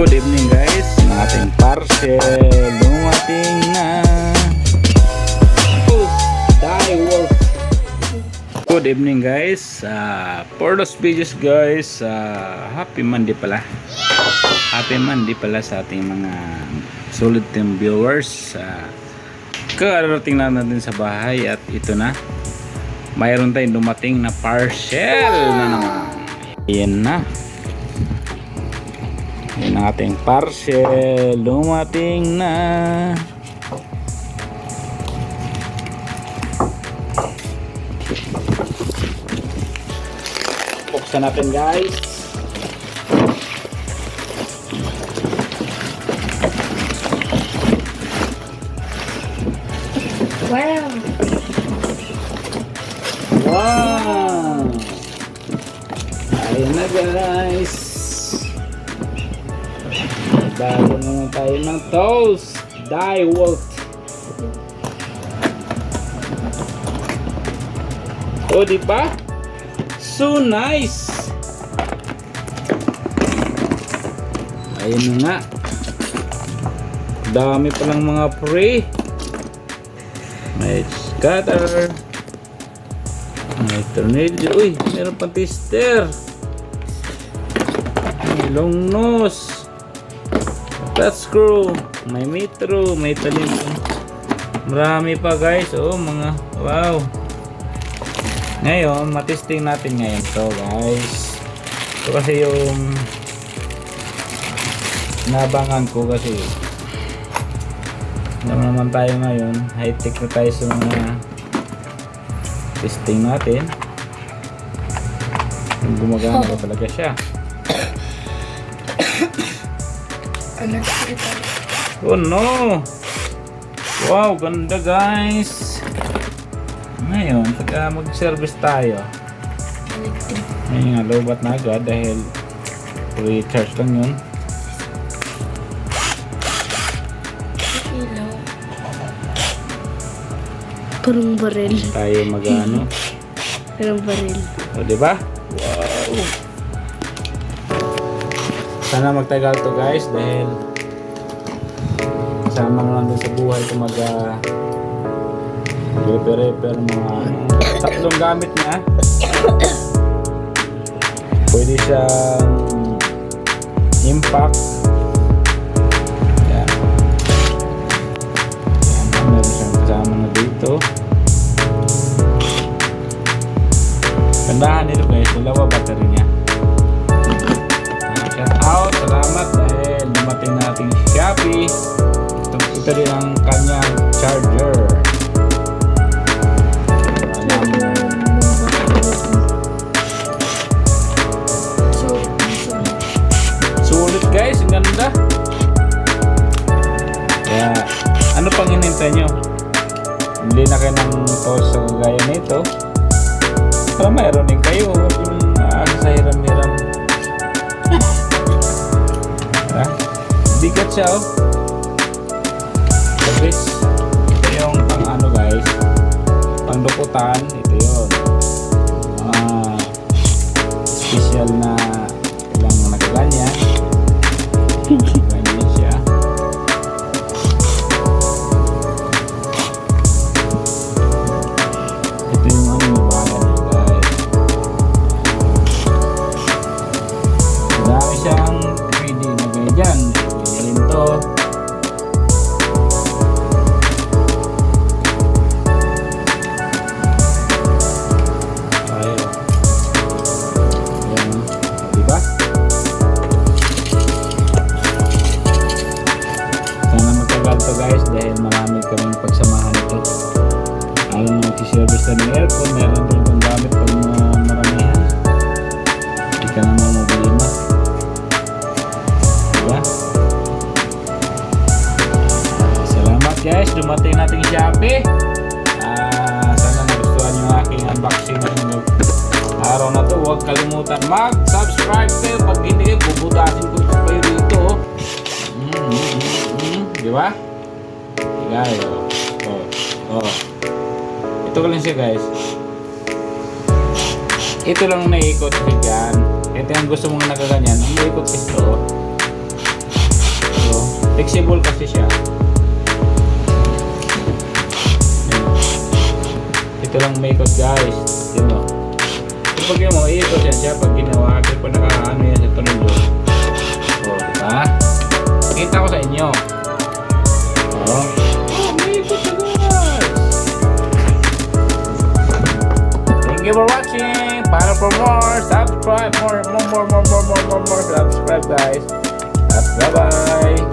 Good evening guys, ang ating parcel dumating na. Good evening guys, uh, for those videos guys, uh, happy Monday pala. Happy Monday pala sa ating mga solid team viewers. Uh, Kararating lang natin sa bahay at ito na. Mayroon tayong dumating na parcel na naman. Ayan na. Yan ang ating parcel. Dumating na. Buksan natin guys. Wow! Wow! Ayun na guys. Bago naman tayo ng toast. Die Walt. O, di ba? So nice! Ayun na nga. Dami palang mga pre. May scatter. May tornilyo. Uy, meron pang tester. Long nose. Flat screw. May metro. May talim. Marami pa guys. Oh, mga wow. Ngayon, matesting natin ngayon to guys. Ito kasi yung nabangan ko kasi alam naman tayo ngayon high tech na tayo sa mga testing natin gumagana ba talaga siya oh no wow ganda guys ngayon pagka mag service tayo ngayon nga lobat na agad dahil recharge lang yun. Parang baril. tayo mag ano Parang baril. o diba wow sana magtagal to guys dahil kasama na lang din sa buhay ko mag uh, repair repair mga tatlong gamit niya. Pwede siyang impact Ito, din ang kanyang charger. Sulit guys, ang ganda. Kaya, ano pang hinintay nyo? Hindi na kayo ng toast sa kagaya nito. Para mayroon din kayo. Yung aasa sa hiram-hiram. Bigat siya oh. Tapos, ito yung pang ano guys. Pang na ng aircon, meron din itong gamit pag mga maramihan. Hindi ka na mamabilima. Diba? Salamat guys, dumating nating Shopee. Ah, sana nagustuhan yung aking unboxing ngayong araw na to. Huwag kalimutan mag-subscribe kayo. Pag hindi kayo, bubutasin ko kayo dito. Mm, mm, mm, mm. Di ba? Guys, oh, oh, oh. Ito lang siya guys. Ito lang naiikot siya dyan. Ito yung gusto mong nakaganyan. Ang naiikot ito. Flexible kasi siya. Ito lang may ikot guys. Yun mo. Kapag yun mo, iikot yan siya pag ginawa. Pero pag nakaano yan sa tunog you for watching. Para for more, subscribe. More, more, more, more, more, more, more, more. Subscribe guys. Bye-bye.